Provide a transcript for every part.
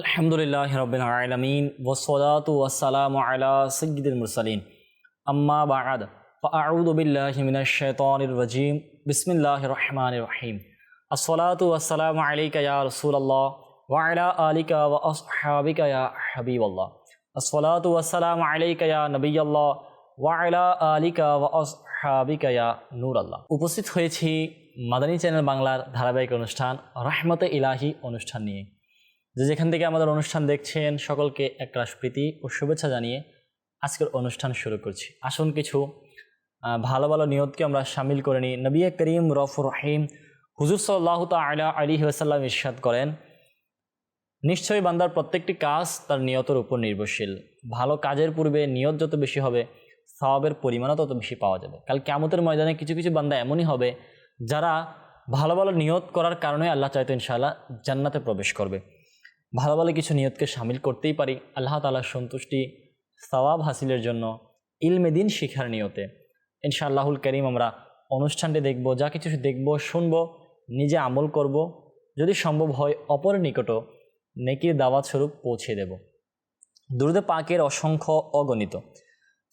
আলহামদুলিল্লাহ রবিন আলমিন ওসলাত ওয়াসালাম আলা সঈদুল মুরসালিন। আম্মা বাদ ফাউদুবিল্লাহিমিনজিম বিসমিল্লাহ রহমান রহিম। আসলাত ওয়াসালাম আলিকা রসুল্লাহ ওয়াইলা আলিকা ওয়াহাবিকা ইয়া আসলাত ওয়াসালাম আলিকা নবীল্লাহ ওয়াইলা আলিকা ওয়াহাবিকা নুরাল্লাহ। আল্লাহ উপস্থিত হয়েছি মাদানী চ্যানেল বাংলার ধারাবাহিক অনুষ্ঠান, রহমত ইলাহি অনুষ্ঠান নিয়ে। যে যেখান থেকে আমাদের অনুষ্ঠান দেখছেন, সকলকে একরাশ প্রীতি ও শুভেচ্ছা জানিয়ে আজকের অনুষ্ঠান শুরু করছি। আসুন কিছু ভালো ভালো নিয়তকে আমরা সামিল করে নিই। নবী করিম রফুর রহিম হুজুর সাল্লাহ তালা আলী ওসাল্লাম ইরশাদ করেন, নিশ্চয়ই বান্দার প্রত্যেকটি কাজ তার নিয়তের উপর নির্ভরশীল। ভালো কাজের পূর্বে নিয়ত যত বেশি হবে, সওয়াবের পরিমাণও তত বেশি পাওয়া যাবে। কাল কেমতের ময়দানে কিছু কিছু বান্দা এমনই হবে, যারা ভালো ভালো নিয়ত করার কারণে আল্লাহ চাইতো ইনশাআল্লাহ জান্নাতে প্রবেশ করবে। ভালো ভালো কিছু নিয়তকে সামিল করতেই পারি আল্লাহ তালার সন্তুষ্টি সওয়াব হাসিলের জন্য ইলমে দিন শিখার নিয়তে। ইনশাআল্লাহুল করিম আমরা অনুষ্ঠানটি দেখব, যা কিছু দেখব, শুনব, নিজে আমল করব, যদি সম্ভব হয় অপরের নিকটও নেকির দাওয়াত স্বরূপ পৌঁছে দেব। দুরুদে পাকের অসংখ্য অগণিত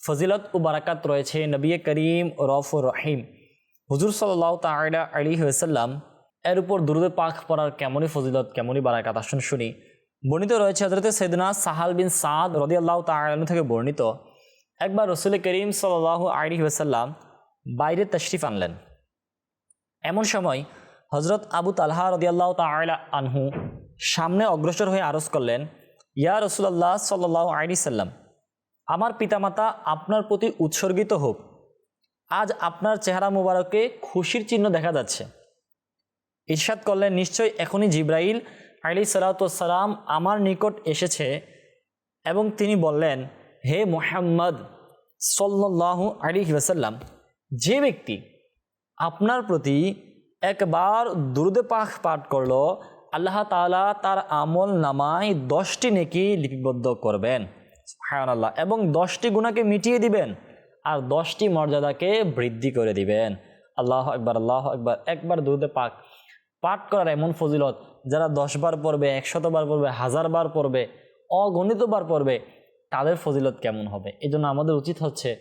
ফজিলত ও বারাকাত রয়েছে নবী করিম রফুর রহিম। হুজুর সাল্লাহ তালা আলী ওসাল্লাম এর উপর দুরুদে পাক পড়ার কেমনই ফজিলত, কেমনই বারাকাত আসুন শুনি। বর্ণিত রয়েছে হজরতে সৈদনা সাহাল বিন সাদ রদি আল্লাহ তালু থেকে বর্ণিত, একবার রসুল করিম সাল্লাহ আলী ওসাল্লাম বাইরে তশরিফ আনলেন। এমন সময় হজরত আবু তালহা রদিয়াল্লাহ তালা আনহু সামনে অগ্রসর হয়ে আরজ করলেন, ইয়া রসুল্লাহ সাল্লাহ আলী সাল্লাম আমার পিতামাতা আপনার প্রতি উৎসর্গিত হোক। আজ আপনার চেহারা মুবারকে খুশির চিহ্ন দেখা যাচ্ছে। ইরশাদ করলেন নিশ্চয় এখনই জিব্রাইল আলী সালাতাম আমার নিকট এসেছে এবং তিনি বললেন, হে মোহাম্মদ সাল্লাহ আলী ওয়াসাল্লাম, যে ব্যক্তি আপনার প্রতি একবার দুরুদে পাখ পাঠ করল, আল্লাহ তাআলা তার আমল নামায় দশটি নেকি লিপিবদ্ধ করবেন আল্লাহ এবং দশটি গুণাকে মিটিয়ে দিবেন আর দশটি মর্যাদাকে বৃদ্ধি করে দিবেন। আল্লাহ একবার আল্লাহ একবার একবার দুরুদে পাক পাঠ করার এমন ফজিলত যারা দশবার পড়বে, একশতবার পড়বে, হাজারবার পড়বে, অগণিতবার পড়বে, তাদের ফজিলত কেমন হবে? এই জন্য আমাদের উচিত হচ্ছে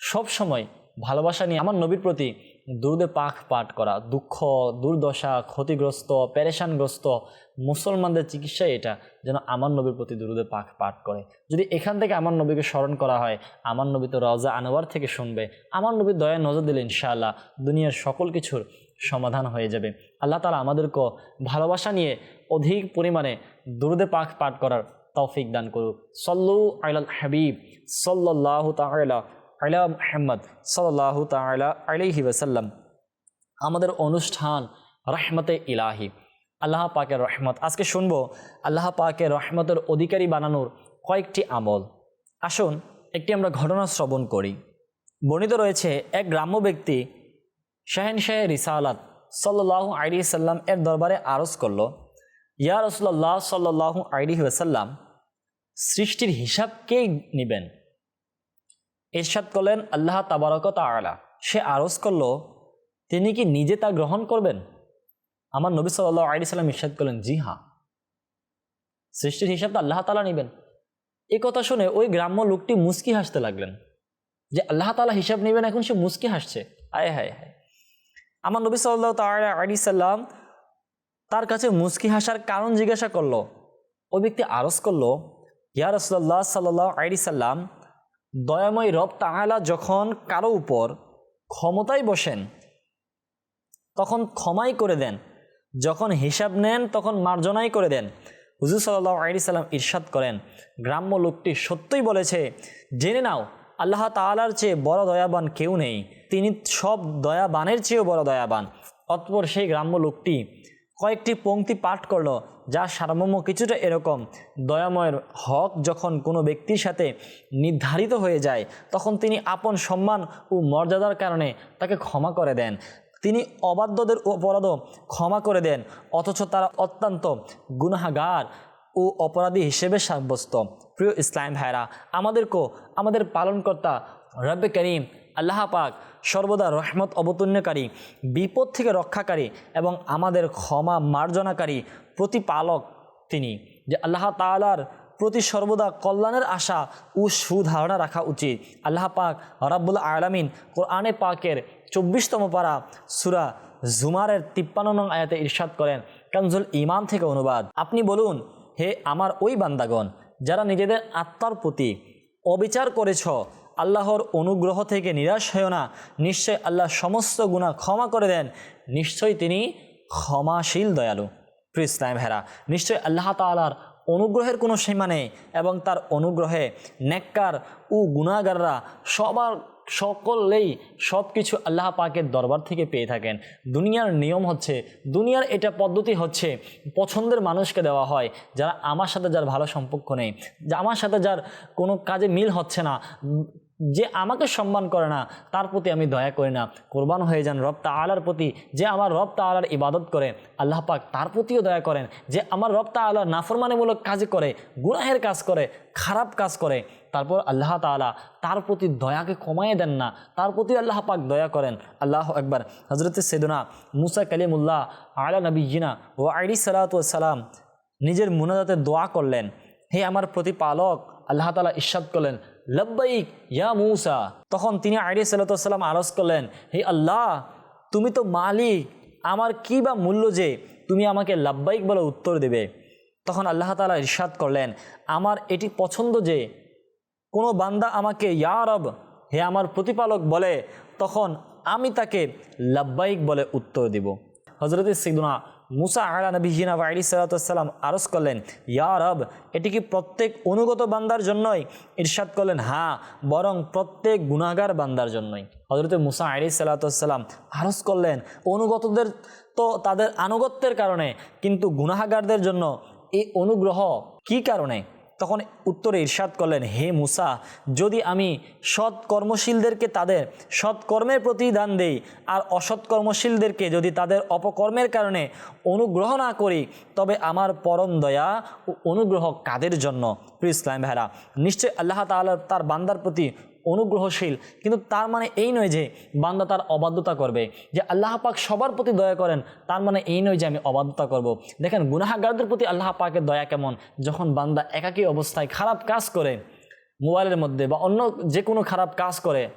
সব সময় ভালোবাসা নিয়ে আমার নবীর প্রতি দুরুদে পাক পাঠ করা। দুঃখ, দুর্দশা, ক্ষতিগ্রস্ত প্যারেশানগ্রস্ত মুসলমানদের চিকিৎসা এটা, যেন আমার নবীর প্রতি দুরুদে পাক পাঠ করে। যদি এখান থেকে আমার নবীকে স্মরণ করা হয়, আমার নবী তো রজা আনোয়ার থেকে শুনবে। আমার নবীর দয়া নজর দিলে ইনশাআল্লাহ দুনিয়ার সকল কিছুর সমাধান হয়ে যাবে। আল্লাহ তালা আমাদেরকে ভালোবাসা নিয়ে অধিক পরিমাণে দুরুদে পাক পাঠ করার তৌফিক দান করুক। সল্লু আল হাবিব সাল্লাহ তালা আলা মোহাম্মদ সাল্লাহ তালা আলিহি ওসাল্লাম আমাদের অনুষ্ঠান রহমতে ইলাহি। আল্লাহ পাকের রহমত। আজকে শুনব আল্লাহ পাকের রহমতের অধিকারী বানানোর কয়েকটি আমল। আসুন, একটি আমরা ঘটনা শ্রবণ করি। বর্ণিত রয়েছে, এক গ্রাম্য ব্যক্তি শাহেন শাহ রিসালাত সাল্লাহ আলি সাল্লাম এর দরবারে আরজ করল, ইয়া রসুল্লাহ সাল্লাহ আলি ওসাল্লাম সৃষ্টির হিসাব কে নেবেন? এরশাদ করলেন, আল্লাহ তাবারক তালা সে আরজ করল, তিনি কি নিজে তা গ্রহণ করবেন? আমার নবী সাল্লাহ আলি সাল্লাম ইরশাদ করলেন, জি হ্যাঁ। সৃষ্টির হিসাব তো আল্লাহ তালা নেবেন। এ কথা শুনে ওই গ্রাম্য লোকটি মুস্কি হাসতে লাগলেন, যে আল্লাহ তালা হিসাব নেবেন, এখন সে মুস্কি হাসছে। আয় হায় হায়। আমার নবী সাল্লাহ তালা আলি সাল্লাম তার কাছে মুস্কি হাসার কারণ জিজ্ঞাসা করল। ওই ব্যক্তি আরজ করল, ইয়া রসল্লাহ সাল্লাহ আলি সাল্লাম, দয়াময় রব তাহলা যখন কারও উপর ক্ষমতায় বসেন, তখন ক্ষমাই করে দেন। যখন হিসাব নেন, তখন মার্জনাই করে দেন। হুজুর সাল্লাহ আলি সাল্লাম ইরশাদ করেন। গ্রাম্য লোকটি সত্যই বলেছে, জেনে নাও, আল্লাহ তালার চেয়ে বড় দয়াবান কেউ নেই। তিনি সব দয়াবানের চেয়েও বড় দয়াবান। অতপর সেই গ্রাম্য লোকটি কয়েকটি পংক্তি পাঠ করল, যার সারমর্ম কিছুটা এরকম। দয়াময়ের হক যখন কোনো ব্যক্তির সাথে নির্ধারিত হয়ে যায়, তখন তিনি আপন সম্মান ও মর্যাদার কারণে তাকে ক্ষমা করে দেন। তিনি অবাধ্যদের অপরাধও ক্ষমা করে দেন, অথচ তারা অত্যন্ত গুনাহাগার ও অপরাধী হিসেবে সাব্যস্ত। প্রিয় ইসলাম ভাইরা আমাদেরকেও আমাদের পালনকর্তা রব্বে করিম আল্লাহ পাক সর্বদা রহমত অবতীর্ণকারী, বিপদ থেকে রক্ষাকারী এবং আমাদের ক্ষমা মার্জনাকারী প্রতিপালক তিনি। যে আল্লাহ তালার প্রতি সর্বদা কল্যাণের আশা ও সুধারণা রাখা উচিত। আল্লাহ পাক রাব্বুল আলামিন কোরআনে পাকের চব্বিশতম পারা সুরা জুমারের তিপ্পান্ন নং আয়াতে ইরশাদ করেন, কানজুল ইমান থেকে অনুবাদ। আপনি বলুন, হে আমার ওই বান্দাগণ, যারা নিজেদের আত্মার প্রতি অবিচার করেছ আল্লাহর অনুগ্রহ থেকে নিরাশ হয়েও না। নিশ্চয় আল্লাহ সমস্ত গুণা ক্ষমা করে দেন। নিশ্চয়ই তিনি ক্ষমাশীল দয়ালু। প্রিয় ভেরা নিশ্চয় আল্লাহ তালার অনুগ্রহের কোনো সীমা নেই এবং তার অনুগ্রহে নেককার ও গুণাগাররা সবার সকলেই সব কিছু আল্লাহ পাকের দরবার থেকে পেয়ে থাকেন। দুনিয়ার নিয়ম হচ্ছে, দুনিয়ার এটা পদ্ধতি হচ্ছে, পছন্দের মানুষকে দেওয়া হয়, যারা আমার সাথে যার ভালো সম্পর্ক নেই, আমার সাথে যার কোনো কাজে মিল হচ্ছে না যে আমাকে সম্মান করে না, তার প্রতি আমি দয়া করি না। কোরবান হয়ে যান রব আলার প্রতি, যে আমার রব আলার ইবাদত করে, আল্লাহ পাক তার প্রতিও দয়া করেন। যে আমার রব আলার নাফরমানিমূলক কাজ করে, গুনাহের কাজ করে, খারাপ কাজ করে, তারপর আল্লাহ তালা তার প্রতি দয়াকে কমাইয়ে দেন না, তার প্রতি আল্লাহ পাক দয়া করেন। আল্লাহ একবার হজরত সেদুনা মুসা কালিমুল্লাহ আলা নবী জিনা ও আইডি সালাতাম নিজের মুনাজাতে দোয়া করলেন। হে আমার প্রতিপালক, আল্লাহ তালা ইস্বাদ করলেন। লব্বাইক, ইয়া মুসা। তখন তিনি আইডি সাল্লাতাম আরজ করলেন, হে আল্লাহ, তুমি তো মালিক, আমার কি বা মূল্য যে তুমি আমাকে লাব্বাইক বলে উত্তর দেবে? তখন আল্লাহ তালা ইরশাদ করলেন, আমার এটি পছন্দ যে কোনো বান্দা আমাকে, ইয়া রব, হে আমার প্রতিপালক বলে, তখন আমি তাকে লাব্বাইক বলে উত্তর দিব। হজরত সিদুনা মুসা আলা নবী হিনা আলী সালাতাম আরস করলেন, ইয়া রব, এটি কি প্রত্যেক অনুগত বান্দার জন্যই? ইরশাদ করলেন হ্যাঁ বরং প্রত্যেক গুণাগার বান্দার জন্যই। হজরত মুসা আলি সাল্লাতাম আরস করলেন, অনুগতদের তো তাদের আনুগত্যের কারণে, কিন্তু গুনাহাগারদের জন্য এই অনুগ্রহ কি কারণে? তখন উত্তরে ইরশাদ করলেন, হে মুসা, যদি আমি সৎ কর্মশীলদেরকে তাদের সৎকর্মের প্রতিদান দেই আর অসৎ কর্মশীলদেরকে যদি তাদের অপকর্মের কারণে অনুগ্রহ না করি, তবে আমার পরম দয়া ও অনুগ্রহ কাদের জন্য? প্রিয় ইসলাম ভাইরা নিশ্চয় আল্লাহ তাআলা তার বান্দার প্রতি অনুগ্রহশীল। কিন্তু তার মানে এই নয় যে বান্দা তার অবাধ্যতা করবে। যে আল্লাহ পাক সবার প্রতি দয়া করেন, তার মানে এই নয় যে আমি অবাধ্যতা করব। দেখেন, গুনাহাগারদের প্রতি আল্লাহ পাকের দয়া কেমন? যখন বান্দা একাকী অবস্থায় খারাপ কাজ করে, মোবাইলের মধ্যে বা অন্য যে কোনো খারাপ কাজ করে,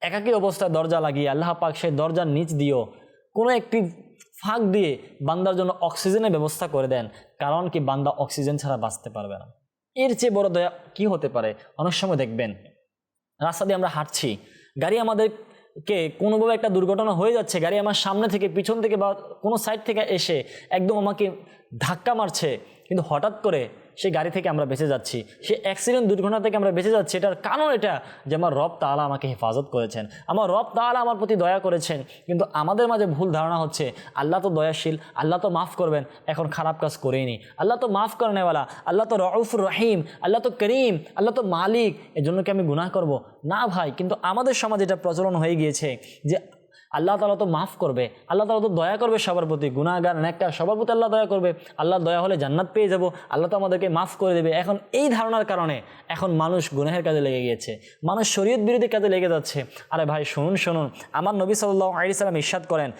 একাকী অবস্থায় দরজা লাগিয়ে আল্লাহ পাক সেই দরজার নিচ দিয়েও কোনো একটি ফাঁক দিয়ে বান্দার জন্য অক্সিজেনের ব্যবস্থা করে দেন। কারণ কি, বান্দা অক্সিজেন ছাড়া বাঁচতে পারবে না। এর চেয়ে বড় দয়া কি হতে পারে? অনেক সময় দেখবেন রাস্তা দিয়ে আমরা হাঁটছি। গাড়ি আমাদেরকে কোনোভাবে একটা দুর্ঘটনা হয়ে যাচ্ছে, গাড়ি আমার সামনে থেকে, পিছন থেকে বা কোনো সাইড থেকে এসে একদম আমাকে ধাক্কা মারছে। কিন্তু হঠাৎ করে সেই গাড়ি থেকে আমরা বেঁচে যাচ্ছি। সে অ্যাক্সিডেন্ট দুর্ঘটনা থেকে আমরা বেঁচে যাচ্ছি। এটার কারণ এটা যে আমার রব তালা আমাকে হেফাজত করেছেন। আমার রব তালা আমার প্রতি দয়া করেছেন। কিন্তু আমাদের মাঝে ভুল ধারণা হচ্ছে, আল্লাহ তো দয়াশীল, আল্লাহ তো মাফ করবেন, এখন খারাপ কাজ করেই নি। আল্লাহ তো মাফ করেনেওয়ালা আল্লাহ তো রউফুর রহিম, আল্লাহ তো করিম, আল্লাহ তো মালিক এর জন্য কি আমি গুনাহ করব? না ভাই, কিন্তু আমাদের সমাজে এটা প্রচলন হয়ে গিয়েছে যে আল্লাহ তালা তো মাফ করবে, আল্লাহ তালা তো দয়া করবে সবার প্রতি গুণাগার নেককার, সবার প্রতি আল্লাহ দয়া করবে। আল্লাহ দয়া হলে জান্নাত পেয়ে যাব, আল্লাহ তো আমাদেরকে মাফ করে দেবে। এখন এই ধারণার কারণে এখন মানুষ গুনাহের কাজে লেগে গিয়েছে, মানুষ শরীয়ত বিরোধী কাজে লেগে যাচ্ছে। আরে ভাই, শুনুন শুনুন, আমার নবী সাল্লাহ আলি সাল্লাম ইস্বাদ করেন,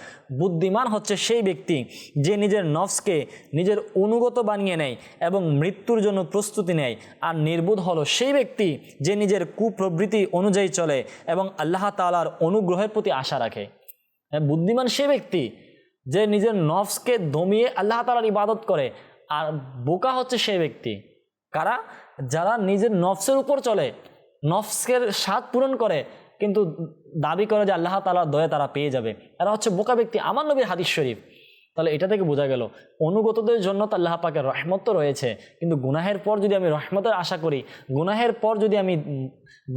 বুদ্ধিমান হচ্ছে সেই ব্যক্তি যে নিজের নফসকে নিজের অনুগত বানিয়ে নেয় এবং মৃত্যুর জন্য প্রস্তুতি নেয়। আর নির্বোধ হলো সেই ব্যক্তি যে নিজের কুপ্রবৃত্তি অনুযায়ী চলে এবং আল্লাহ তালার অনুগ্রহের প্রতি আশা রাখে। হ্যাঁ বুদ্ধিমান সে ব্যক্তি যে নিজের নফসকে দমিয়ে আল্লাহ তালার ইবাদত করে, আর বোকা হচ্ছে সে ব্যক্তি। কারা? যারা নিজের নফসের উপর চলে, নফসের স্বাদ পূরণ করে, কিন্তু দাবি করে যে আল্লাহ তালার দয়ে তারা পেয়ে যাবে। এরা হচ্ছে বোকা ব্যক্তি। আমার নবীর হাদিস শরীফ। তাহলে এটা থেকে বোঝা গেল, অনুগতদের জন্য তো আল্লাহ পাকের রহমত তো রয়েছে, কিন্তু গুনাহের পর যদি আমি রহমতের আশা করি, গুনাহের পর যদি আমি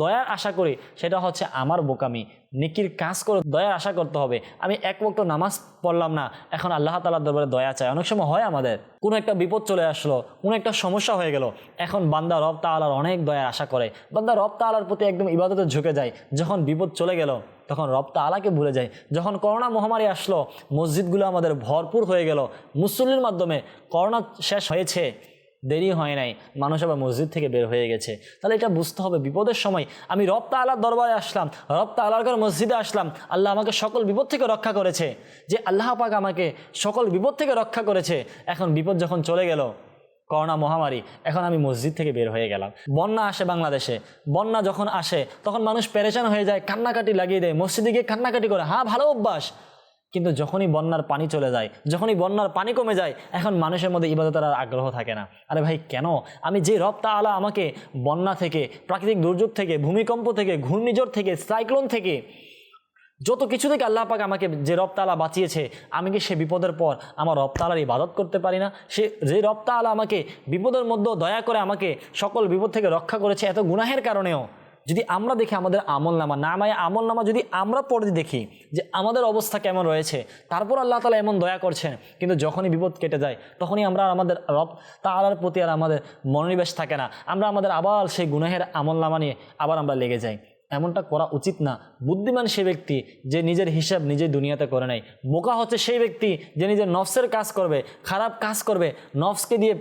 দয়ার আশা করি, সেটা হচ্ছে আমার বোকামি। নিকির কাজ করে দয়ার আশা করতে হবে। আমি এক বক্ত নামাজ পড়লাম না, এখন আল্লাহ তালার দরবারে দয়া চাই। অনেক সময় হয় আমাদের, কোনো একটা বিপদ চলে আসলো, কোনো একটা সমস্যা হয়ে গেল, এখন বান্দা রব তালার অনেক দয়ার আশা করে। বান্দা রব তালার প্রতি একদম ইবাদতে ঝুঁকে যায়, যখন বিপদ চলে গেল তখন রব তালাকে ভুলে যায়। যখন করোনা মহামারী আসলো, মসজিদগুলো আমাদের ভরপুর হয়ে গেল। মুসল্লির মাধ্যমে করোনা শেষ হয়েছে, দেরি হয় নাই, মানুষ আবার মসজিদ থেকে বের হয়ে গেছে। তাহলে এটা বুঝতে হবে, বিপদের সময় আমি রপ্তা আল্লাহর দরবারে আসলাম রপ্তা আল্লাহর ঘর মসজিদে আসলাম, আল্লাহ আমাকে সকল বিপদ থেকে রক্ষা করেছে। যে আল্লাহ পাক আমাকে সকল বিপদ থেকে রক্ষা করেছে, এখন বিপদ যখন চলে গেল করোনা মহামারী, এখন আমি মসজিদ থেকে বের হয়ে গেলাম। বন্যা আসে বাংলাদেশে, বন্যা যখন আসে, তখন মানুষ পেরেশান হয়ে যায়, কান্নাকাটি লাগিয়ে দেয়, মসজিদে গিয়ে কান্নাকাটি করে হ্যাঁ ভালো অভ্যাস। কিন্তু যখনই বন্যার পানি চলে যায়, যখনই বন্যার পানি কমে যায়, এখন মানুষের মধ্যে ইবাদতের আর আগ্রহ থাকে না। আরে ভাই, কেন? আমি যে রপ্তা আলা আমাকে বন্যা থেকে, প্রাকৃতিক দুর্যোগ থেকে, ভূমিকম্প থেকে, ঘূর্ণিঝড় থেকে, সাইক্লোন থেকে যত কিছু থেকে আল্লাহ পাক আমাকে যে রপ্তালা বাঁচিয়েছে, আমি কি সে বিপদের পর আমার রপ্তালার ইবাদত করতে পারি না? সে, যে রপ্তালা আমাকে বিপদের মধ্যে দয়া করে আমাকে সকল বিপদ থেকে রক্ষা করেছে এত গুনাহের কারণেও, যদি আমরা দেখি আমাদের আমল নামা নামায় আমল নামা যদি আমরা পড়ে দেখি যে আমাদের অবস্থা কেমন রয়েছে, তারপর আল্লাহ তালা এমন দয়া করছেন, কিন্তু যখনই বিপদ কেটে যায়, তখনই আমরা আমাদের রব তালার প্রতি আর আমাদের মনোনিবেশ থাকে না। আমরা আমাদের আবার সেই গুনাহের আমল নামা নিয়ে আবার আমরা লেগে যাই। এমনটা করা উচিত না। বুদ্ধিমান সে ব্যক্তি যে নিজের হিসাব নিজে দুনিয়াতে করে নেয় বোকা হচ্ছে সেই ব্যক্তি যে নিজের নফসের কাজ করবে, খারাপ কাজ করবে, নফসকে দিয়ে,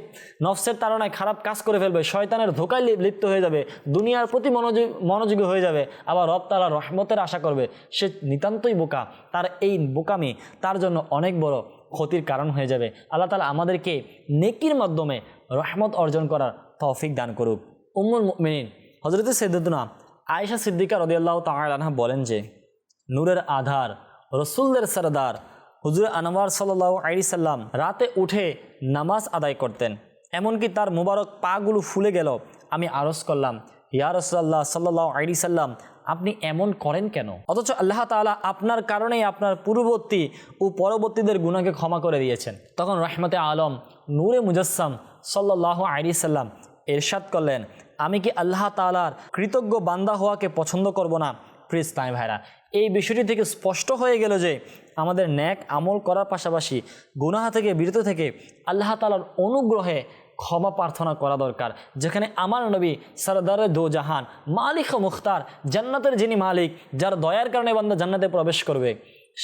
নফসের তাড়নায় খারাপ কাজ করে ফেলবে, শয়তানের ধোকায় লিপ্ত হয়ে যাবে, দুনিয়ার প্রতি মনোযোগ, মনোযোগী হয়ে যাবে, আবার রব তালা রহমতের আশা করবে। সে নিতান্তই বোকা, তার এই বোকামি তার জন্য অনেক বড় ক্ষতির কারণ হয়ে যাবে। আল্লাহ তালা আমাদেরকে নেকির মাধ্যমে রহমত অর্জন করার তৌফিক দান করুক। উম্মুল মিনিন হজরত সৈদুদ্দনা আয়েশা সিদ্দিকা রদিয়াল্লাহ তাহা বলেন যে, নূরের আধার, রসুলদের সরদার হুজুর আনোয়ার সাল্লাহ আলি সাল্লাম রাতে উঠে নামাজ আদায় করতেন। এমনকি তার মুবারক পাগুলো ফুলে গেল, আমি আরজ করলাম, ইয়া রসুল্লাহ সাল্লাহ আলি সাল্লাম, আপনি এমন করেন কেন? অথচ আল্লাহ তাআলা আপনার কারণেই আপনার পূর্ববর্তী ও পরবর্তীদের গুণাকে ক্ষমা করে দিয়েছেন। তখন রহমতে আলম নূরে মুজাসসাম সাল্লাহ আলি সাল্লাম এরশাদ করলেন আমি কি আল্লাহ তালার কৃতজ্ঞ বান্দা হওয়াকে পছন্দ করব না? প্রিজ তাই ভাইরা, এই বিষয়টি থেকে স্পষ্ট হয়ে গেল যে আমাদের ন্যাক আমল করার পাশাপাশি গুনাহা থেকে, বিরত থেকে আল্লাহ তালার অনুগ্রহে ক্ষমা প্রার্থনা করা দরকার। যেখানে আমার নবী সরদার দো জাহান, মালিক মুখতার, জান্নাতের যিনি মালিক, যার দয়ার কারণে বান্দা জান্নাতে প্রবেশ করবে,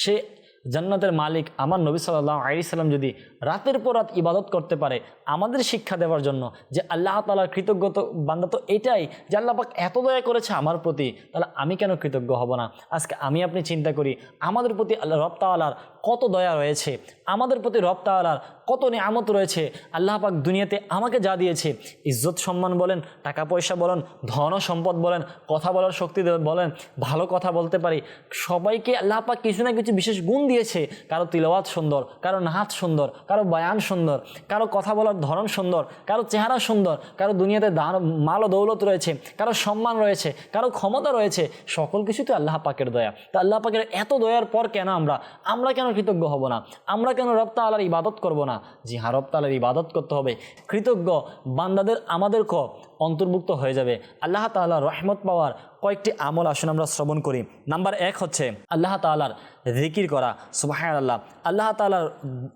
সে জান্নাতের মালিক আমার নবী সাল্লাহ আলি সাল্লাম যদি রাতের পর রাত ইবাদত করতে পারে আমাদের শিক্ষা দেওয়ার জন্য যে আল্লাহ তালার কৃতজ্ঞত বান্দা তো এটাই যে আল্লাপাক এত দয়া করেছে আমার প্রতি, তাহলে আমি কেন কৃতজ্ঞ হব না? আজকে আমি আপনি চিন্তা করি, আমাদের প্রতি আল্লাহ রপ্তাওয়ালার কত দয়া রয়েছে, আমাদের প্রতি রপ্তাওয়ালার কত নিয়ামত রয়েছে, আল্লাহ পাক দুনিয়াতে আমাকে যা দিয়েছে, ইজ্জত সম্মান বলেন, টাকা পয়সা বলেন, ধন সম্পদ বলেন, কথা বলার শক্তি বলেন, ভালো কথা বলতে পারি, সবাইকে আল্লাহ পাক কিছু না কিছু বিশেষ গুণ দিয়েছে, কারও তিলওয়াত সুন্দর, কারও নাহাত সুন্দর, কারও বয়ান সুন্দর, কারও কথা বলার ধরন সুন্দর, কারও চেহারা সুন্দর, কারও দুনিয়াতে দান, মাল দৌলত রয়েছে, কারও সম্মান রয়েছে, কারও ক্ষমতা রয়েছে, সকল কিছুই তো আল্লাহ পাকের দয়া। তা আল্লাহ পাকের এত দয়ার পর কেন আমরা? আমরা কেন কৃতজ্ঞ হব না। আমরা কেন রপ্তা আলার ইবাদত করব না? জি হ্যাঁ রপ্তা আলার ইবাদত করতে হবে। কৃতজ্ঞ বান্দাদের আমাদের ক? অন্তর্ভুক্ত হয়ে যাবে। আল্লাহ তাআলা রহমত পাওয়ার কয়েকটি আমল আসুন আমরা শ্রবণ করি। নাম্বার এক হচ্ছে আল্লাহ তাআলার জিকির করা। সুবাহ আল্লাহ আল্লাহ তাআলার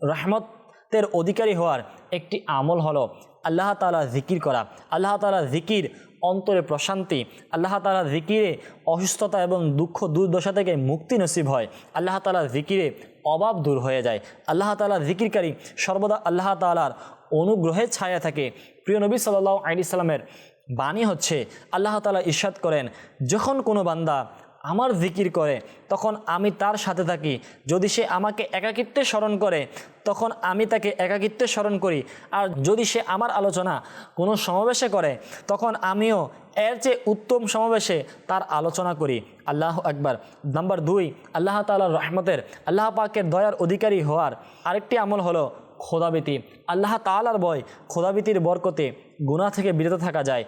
রহমতের অধিকারী হওয়ার একটি আমল হলো আল্লাহ তাআলা জিকির করা। আল্লাহ তাআলা জিকির অন্তরে প্রশান্তি। আল্লাহ তালা জিকিরে অসুস্থতা এবং দুঃখ দুর্দশা থেকে মুক্তি নসিব হয়। আল্লাহ তালা জিকিরে অভাব দূর হয়ে যায়। আল্লাহ তালা জিকিরকারী সর্বদা আল্লাহ তালার অনুগ্রহের ছায়া থাকে। প্রিয় নবী সাল্লাহ আলি সাল্লামের বাণী হচ্ছে, আল্লাহ তালা ইস্বাদ করেন, যখন কোনো বান্দা আমার জিকির করে, তখন আমি তার সাথে থাকি। যদি সে আমাকে একাকিত্বে স্মরণ করে, তখন আমি তাকে একাকিত্বে স্মরণ করি। আর যদি সে আমার আলোচনা কোনো সমাবেশে করে, তখন আমিও এর চেয়ে উত্তম সমাবেশে তার আলোচনা করি। আল্লাহ আকবার। নাম্বার দুই, আল্লাহ তাআলার রহমতের, আল্লাহ পাকের দয়ার অধিকারী হওয়ার আরেকটি আমল হলো খোদাবিতি আল্লাহ তাআলার ভয় খোদাবিতির বরকতে গুনাহ থেকে বিরত থাকা যায়।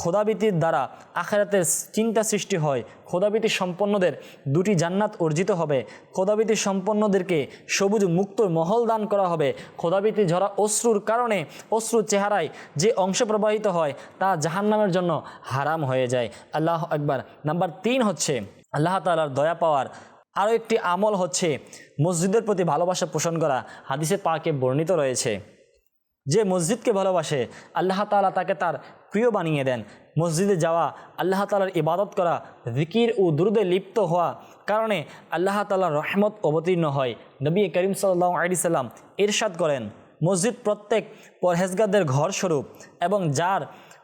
খোদাবিতির দ্বারা আখেরাতের চিন্তা সৃষ্টি হয়। খোদাবিতি সম্পন্নদের দুটি জান্নাত অর্জিত হবে। খোদাবিতি সম্পন্নদেরকে সবুজ মুক্ত মহল দান করা হবে। খোদাবিতি ঝরা অশ্রুর কারণে অশ্রুর চেহারায় যে অংশ প্রবাহিত হয়, তা জাহান্নামের জন্য হারাম হয়ে যায়। আল্লাহ আকবার। নাম্বার তিন হচ্ছে, আল্লাহ তালার দয়া পাওয়ার আরও একটি আমল হচ্ছে মসজিদের প্রতি ভালোবাসা পোষণ করা। হাদিসে পাকে বর্ণিত রয়েছে, যে মসজিদকে ভালোবাসে, আল্লাহ তাআলা তাকে তার প্রিয় বানিয়ে দেন। মসজিদে যাওয়া, আল্লাহ তালার ইবাদত করা, জিকির ও দুরুদে লিপ্ত হওয়া কারণে আল্লাহ তালার রহমত অবতীর্ণ হয়। নবী করিম সাল্লাহ আলি সাল্লাম ইরশাদ করেন, মসজিদ প্রত্যেক পরহেজগাদের ঘর স্বরূপ এবং যার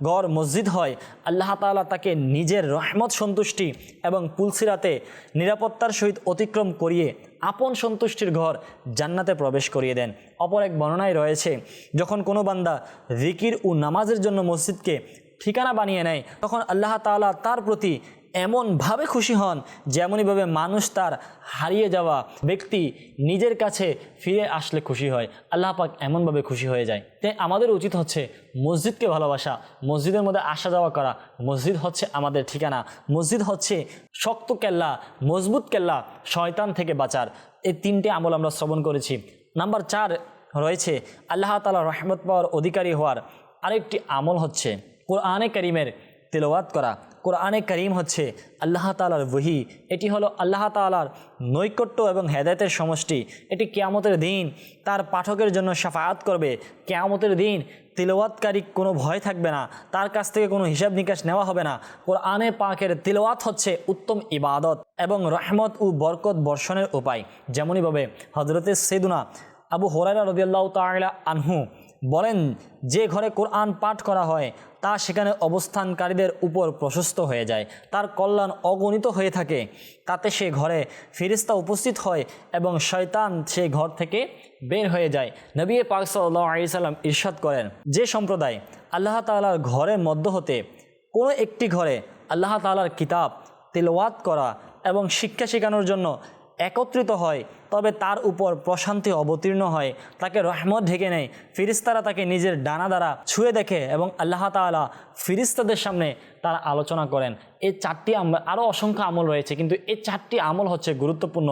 ঘর মসজিদ হয়, আল্লাহ তাআলা তাকে নিজের রহমত সন্তুষ্টি এবং পুলসিরাতে নিরাপত্তার সহিত অতিক্রম করিয়ে আপন সন্তুষ্টির ঘর জান্নাতে প্রবেশ করিয়ে দেন। অপর এক বর্ণনায় রয়েছে, যখন কোনো বান্দা জিকির ও নামাজের জন্য মসজিদকে ঠিকানা বানিয়ে নেয়, তখন আল্লাহ তালা তার প্রতি এমনভাবে খুশি হন যেমনইভাবে মানুষ তার হারিয়ে যাওয়া ব্যক্তি নিজের কাছে ফিরে আসলে খুশি হয়। আল্লাহ পাক এমনভাবে খুশি হয়ে যায়। তাই আমাদের উচিত হচ্ছে মসজিদকে ভালোবাসা, মসজিদের মধ্যে আসা যাওয়া করা। মসজিদ হচ্ছে আমাদের ঠিকানা। মসজিদ হচ্ছে শক্ত কেল্লা, মজবুত কেল্লা, শয়তান থেকে বাঁচার। এই তিনটে আমল আমরা শ্রবণ করেছি। নাম্বার চার রয়েছে আল্লাহ তালা রহমত পাওয়ার অধিকারী হওয়ার। আরেকটি আমল হচ্ছে কোরআনে করিমের তেলাওয়াত করা। কোরআনে করিম হচ্ছে আল্লাহ তালার বহি এটি হলো আল্লাহ তালার নৈকট্য এবং হেদায়তের সমষ্টি। এটি কেয়ামতের দিন তার পাঠকের জন্য সাফায়াত করবে। কেয়ামতের দিন তিলওয়াতকারী কোনো ভয় থাকবে না। তার কাছ থেকে কোনো হিসাব নিকাশ নেওয়া হবে না। কোরআনে পাকের তিলওয়াত হচ্ছে উত্তম ইবাদত এবং রহমত ও বরকত বর্ষণের উপায়। যেমনইভাবে হজরতে সেদুনা আবু হরাইরা রদিয়াল্লাহ তাআলা আনহু বলেন, যে ঘরে কোরআন পাঠ করা হয়, তা সেখানে অবস্থানকারীদের উপর প্রশস্ত হয়ে যায়, তার কল্যাণ অগণিত হয়ে থাকে। তাতে সে ঘরে ফিরিস্তা উপস্থিত হয় এবং শয়তান সে ঘর থেকে বের হয়ে যায়। নবী পাক সাল্লাম ইরশাদ করেন, যে সম্প্রদায় আল্লাহ তাআলার ঘরের মধ্য হতে কোনো একটি ঘরে আল্লাহ তাআলার কিতাব, তেলওয়াত করা এবং শিক্ষা শেখানোর জন্য একত্রিত হয় তবে তার উপর প্রশান্তি অবতীর্ণ হয়, তাকে রহমত ঢেকে নেয়। ফিরিস্তারা তাকে নিজের ডানা দ্বারা ছুঁয়ে দেখে এবং আল্লাহ তাআলা ফিরিস্তাদের সামনে তারা আলোচনা করেন। এই চারটি আমল আরও অসংখ্য আমল রয়েছে, কিন্তু এই চারটি আমল হচ্ছে গুরুত্বপূর্ণ।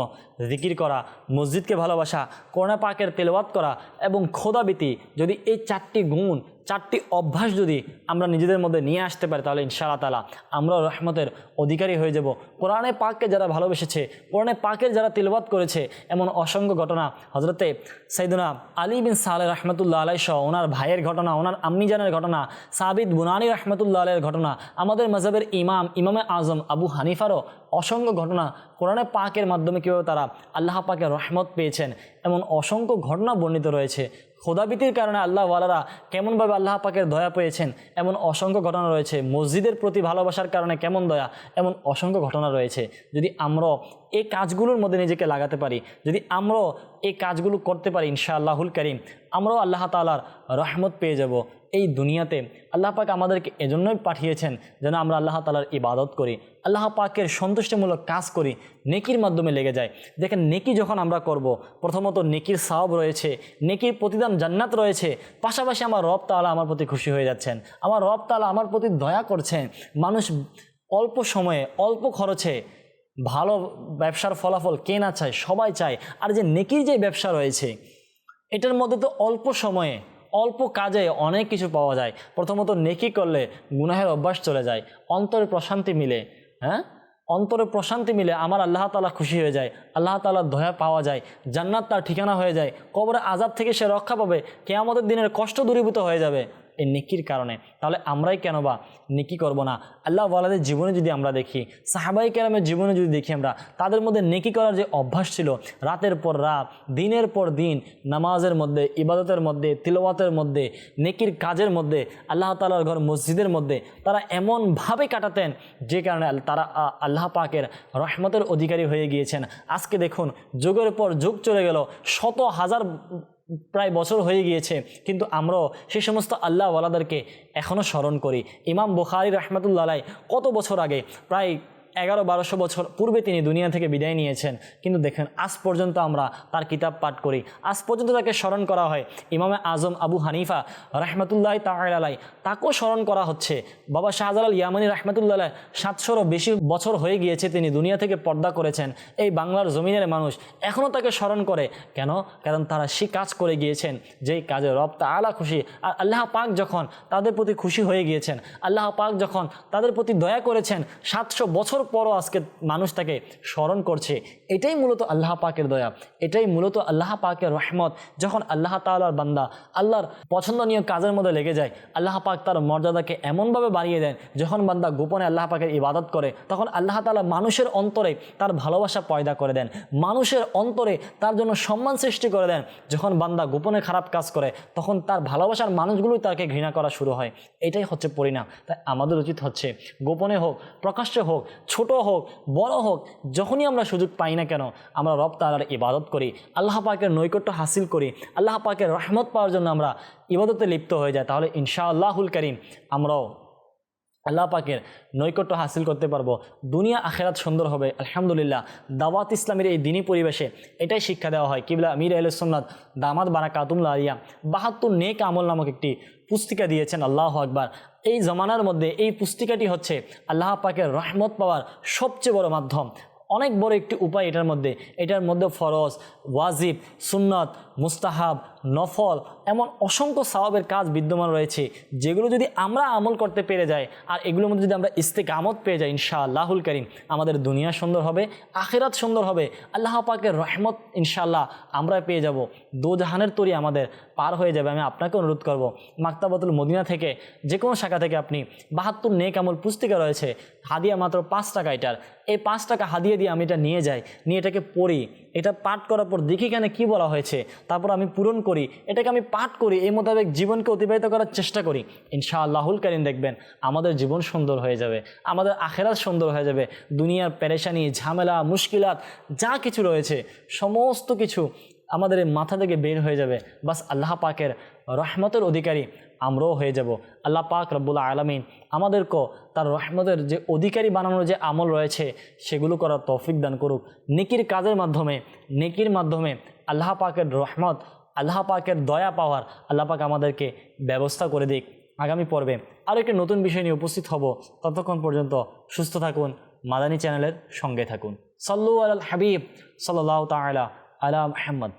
জিকির করা, মসজিদকে ভালোবাসা করোনা পাকের তেলওয়াত করা এবং খোদাবিতি যদি এই চারটি গুণ, চারটি অভ্যাস যদি আমরা নিজেদের মধ্যে নিয়ে আসতে পারি, তাহলে ইনশাআল্লাহ তালা আমরা রহমতের অধিকারী হয়ে যাব। কোরআনে পাককে যারা ভালোবেসেছে, কোরআনে পাকের যারা তিলবাত করেছে এমন অসংখ্য ঘটনা। হজরতে সাইদুনা আলী বিন সালে রহমতুল্লাহ আলাই সহ ওনার ভাইয়ের ঘটনা, ওনার আম্মিজানের ঘটনা সাবিদ বুনানি রহমতুল্লাহ আলের ঘটনা, আমাদের মজাবের ইমাম, ইমামে আজম, আবু হানিফারও অসংখ্য ঘটনা কোরআনে পাকের মাধ্যমে কীভাবে তারা আল্লাহ পাকের রহমত পেয়েছেন, এমন অসংখ্য ঘটনা বর্ণিত রয়েছে। খোদাবিতির কারণে আল্লাহ ওয়ালারা কেমনভাবে আল্লাহ পাকের দয়া পেয়েছেন? এমন অসংখ্য ঘটনা রয়েছে। মসজিদের প্রতি ভালোবাসার কারণে কেমন দয়া? এমন অসংখ্য ঘটনা রয়েছে। যদি আমরা এই কাজগুলোর মধ্যে নিজেকে লাগাতে পারি, যদি আমরাও এই কাজগুলো করতে পারি, ইনশাআল্লাহুল করিম, আমরাও আল্লাহ তালার রহমত পেয়ে যাব। এই দুনিয়াতে আল্লাহ পাক আমাদেরকে এজন্যই পাঠিয়েছেন যেন আমরা আল্লাহ তালার ইবাদত করি, আল্লাহ পাকের সন্তুষ্টিমূলক কাজ করি, নেকির মাধ্যমে লেগে যায়। দেখেন, নেকি যখন আমরা করব, প্রথমত নেকির সাহব রয়েছে, নেকির প্রতিদান জান্নাত রয়েছে, পাশাপাশি আমার রব তালা আমার প্রতি খুশি হয়ে যাচ্ছেন। আমার রব তালা আমার প্রতি দয়া করছেন। মানুষ অল্প সময়ে, অল্প খরচে ভালো ব্যবসার ফলাফল কে না চায়? সবাই চায়। আর যে নেকির যে ব্যবসা রয়েছে, এটার মধ্যে তো অল্প সময়ে অল্প কাজে অনেক কিছু পাওয়া যায়। প্রথমত নেকি করলে গুনাহের অভ্যাস চলে যায়। অন্তরে প্রশান্তি মিলে হ্যাঁ? অন্তরে প্রশান্তি মিলে আমার আল্লাহ তালা খুশি হয়ে যায়, আল্লাহ তালার দয়া পাওয়া যায়, জান্নাত তার ঠিকানা হয়ে যায়, কবরে আজাব থেকে সে রক্ষা পাবে, কেয়ামতের দিনের কষ্ট দূরীভূত হয়ে যাবে। এই নেকির কারণে। তাহলে আমরাই কেন বা নেকি করব না? আল্লাহ ওয়ালাদের জীবনে যদি আমরা দেখি, সাহাবাই কেরামের জীবনে যদি দেখি আমরা, তাদের মধ্যে নেকি করার যে অভ্যাস ছিল, রাতের পর রাত, দিনের পর দিন, নামাজের মধ্যে, ইবাদতের মধ্যে, তিলওয়াতের মধ্যে, নেকির কাজের মধ্যে, আল্লাহ তালার ঘর মসজিদের মধ্যে, তারা এমনভাবে কাটাতেন, যে কারণে তারা আল্লাহ পাকের রহমতের অধিকারী হয়ে গিয়েছেন। আজকে দেখুন, যুগের পর যুগ চলে গেল, শত হাজার প্রায় বছর হয়ে গিয়েছে, কিন্তু আমরাও সে সমস্ত আল্লাহওয়ালাদেরকে এখনও স্মরণ করি। ইমাম বুখারি রহমতুল্লাহ কত বছর আগে, প্রায় এগারো বারোশো বছর পূর্বে তিনি দুনিয়া থেকে বিদায় নিয়েছেন। কিন্তু দেখেন, আজ পর্যন্ত আমরা তার কিতাব পাঠ করি। আজ পর্যন্ত তাকে স্মরণ করা হয় ইমামে আজম আবু হানিফা রহমতুল্লাহ তালাই তাকেও স্মরণ করা হচ্ছে। বাবা শাহজালাল ইয়ামানি রহমতুল্লাহ সাতশোরও বেশি বছর হয়ে গিয়েছে তিনি দুনিয়া থেকে পর্দা করেছেন। এই বাংলার জমিনের মানুষ এখনও তাকে স্মরণ করে। কেন? কারণ তারা সে কাজ করে গিয়েছেন, যেই কাজে রব আলা খুশি। আর আল্লাহ পাক যখন তাদের প্রতি খুশি হয়ে গিয়েছেন, আল্লাহ পাক যখন তাদের প্রতি দয়া করেছেন, সাতশো বছর পরও আজকে মানুষ তাকে স্মরণ করছে। এটাই মূলত আল্লাহ পাকের দয়া। এটাই মূলত আল্লাহ পাকের রহমত। যখন আল্লাহ তাআলার বান্দা আল্লাহর পছন্দনীয় কাজের মধ্যে লেগে যায়, আল্লাহ পাক তার মর্যাদাকে এমনভাবে বাড়িয়ে দেন, যখন বান্দা গোপনে আল্লাহ পাকের ইবাদত করে, তখন আল্লাহ তাআলা মানুষের অন্তরে তার ভালোবাসা পয়দা করে দেন। মানুষের অন্তরে তার জন্য সম্মান সৃষ্টি করে দেন। যখন বান্দা গোপনে খারাপ কাজ করে, তখন তার ভালোবাসার মানুষগুলোই তাকে ঘৃণা করা শুরু হয়। এটাই হচ্ছে পরিণাম। তাই আমাদের উচিত হচ্ছে গোপনে হোক, প্রকাশ্যে হোক ছোট হোক, বড় হোক, যখনই আমরা সুযোগ পাই না কেন, আমরা রব তালার ইবাদত করি, আল্লাহ পাকের নৈকট্য হাসিল করি, আল্লাহ পাকের রহমত পাওয়ার জন্য আমরা ইবাদতে লিপ্ত হয়ে যাই, তাহলে ইনশা আল্লাহুল করিম আমরাও আল্লাহ পাকের নৈকট্য হাসিল করতে পারব। দুনিয়া আখেরাত সুন্দর হবে, আলহামদুলিল্লাহ। দাওয়াত ইসলামের এই দিনী পরিবেশে এটাই শিক্ষা দেওয়া হয়। কিবলা আমির আল সন্ন্যদ দামাদ বারা কাতুল্লা আলিয়া বাহাত্তর নেক আমল নামক একটি পুস্তিকা দিয়েছেন আল্লাহ আকবার। এই জমানার মধ্যে এই পুস্তিকাটি হচ্ছে আল্লাহ পাকের রহমত পাওয়ার সবচেয়ে বড় মাধ্যম। অনেক বড় একটি উপায় এটার মধ্যে। এটার মধ্যে ফরজ, ওয়াজিব, সুন্নত মুস্তাহাব, নফল এমন অসংখ্য সাহাবের কাজ বিদ্যমান রয়েছে, যেগুলো যদি আমরা আমল করতে পেরে যাই, আর এগুলোর মধ্যে যদি আমরা ইস্তেকামত পেয়ে যাই ইনশা আল্লাহুল করিম, আমাদের দুনিয়া সুন্দর হবে, আখেরাত সুন্দর হবে, আল্লাহ পাকের রহমত ইনশাআল্লাহ আমরা পেয়ে যাব দো জাহানের তরি আমাদের পার হয়ে যাবে, আমি আপনাকে অনুরোধ করব। মাক্তাবাতুল মদিনা থেকে যে কোনো শাখা থেকে আপনি বাহাত্তর নেক আমল পুস্তিকা রয়েছে, হাদিয়া মাত্র পাঁচ টাকা এটার। এই পাঁচ টাকা হাদিয়ে দিয়ে আমি এটা নিয়ে যাই, নিয়ে এটাকে পড়ি, এটা পাঠ করার পর দেখি কেন কী বলা হয়েছে তারপর আমি পূরণ করি, এটাকে আমি পাঠ করি, এই মোতাবেক জীবনকে অতিবাহিত করার চেষ্টা করি। ইনশা আল্লাহুল করিম দেখবেন, আমাদের জীবন সুন্দর হয়ে যাবে, আমাদের আখেরাত সুন্দর হয়ে যাবে, দুনিয়ার পেরেশানি, ঝামেলা, মুশকিলাত, যা কিছু রয়েছে, সমস্ত কিছু আমাদের মাথা থেকে বের হয়ে যাবে। বাস আল্লাহ পাকের রহমতের অধিকারী আমরাও হয়ে যাব। আল্লাহ পাক রব্বুল্লা আলমিন আমাদেরকেও তার রহমতের যে অধিকারী বানানোর যে আমল রয়েছে, সেগুলো করার তৌফিক দান করুক। নেকির কাজের মাধ্যমে, নেকির মাধ্যমে আল্লাহ পাকের রহমত, আল্লাহ পাকের দয়া পাওয়ার আল্লাহ পাক আমাদেরকে ব্যবস্থা করে দিক। আগামী পর্বে আরও একটি নতুন বিষয় নিয়ে উপস্থিত হব। ততক্ষণ পর্যন্ত সুস্থ থাকুন, মাদানী চ্যানেলের সঙ্গে থাকুন। সাল্লু আল হাবিব সাল্লাহ তালা আলা মাহমদ